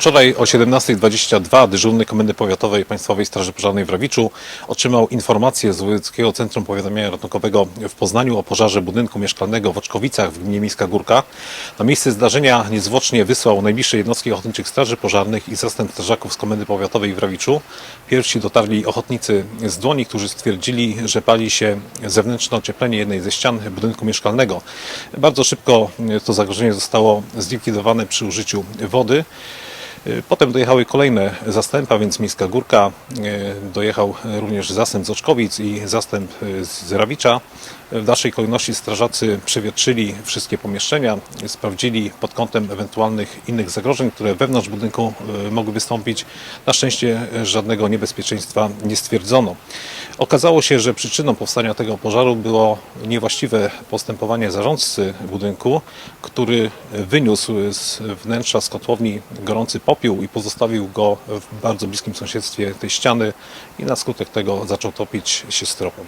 Wczoraj o 17.22 dyżurny Komendy Powiatowej Państwowej Straży Pożarnej w Rawiczu otrzymał informację z Wojewódzkiego Centrum Powiadamiania Ratunkowego w Poznaniu o pożarze budynku mieszkalnego w Oczkowicach w gminie Miejska Górka. Na miejsce zdarzenia niezwłocznie wysłał najbliższe jednostki ochotniczych straży pożarnych i zastęp strażaków z Komendy Powiatowej w Rawiczu. Pierwsi dotarli ochotnicy z Dłoni, którzy stwierdzili, że pali się zewnętrzne ocieplenie jednej ze ścian budynku mieszkalnego. Bardzo szybko to zagrożenie zostało zlikwidowane przy użyciu wody. Potem dojechały kolejne zastępy, więc Miejska Górka, e, dojechał również zastęp z Oczkowic i zastęp e, z Rawicza. W dalszej kolejności strażacy przewietrzyli wszystkie pomieszczenia, sprawdzili pod kątem ewentualnych innych zagrożeń, które wewnątrz budynku mogły wystąpić. Na szczęście żadnego niebezpieczeństwa nie stwierdzono. Okazało się, że przyczyną powstania tego pożaru było niewłaściwe postępowanie zarządcy budynku, który wyniósł z wnętrza z kotłowni gorący popiół i pozostawił go w bardzo bliskim sąsiedztwie tej ściany i na skutek tego zaczął topić się stropą.